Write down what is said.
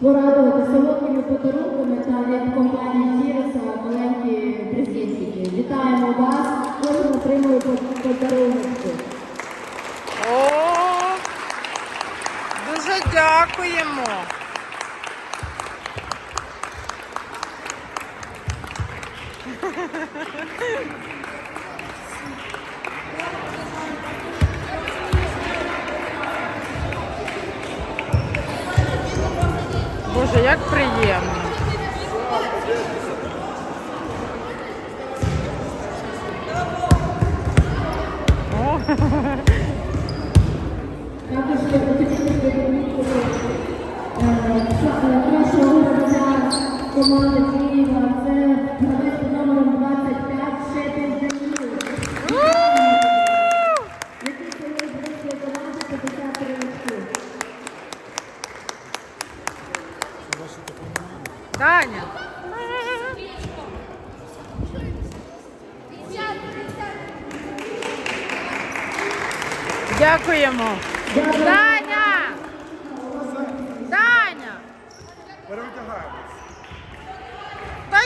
порадувати солодкими подарунками та від компанії Зіроса маленькі презентики. Вітаємо вас! Кожен отримує по- подарунок. Дуже дякуємо. Боже, як приємно. О, е, гравця команди Таня. Дякуємо. Таня! Таня! Перевитягаємось.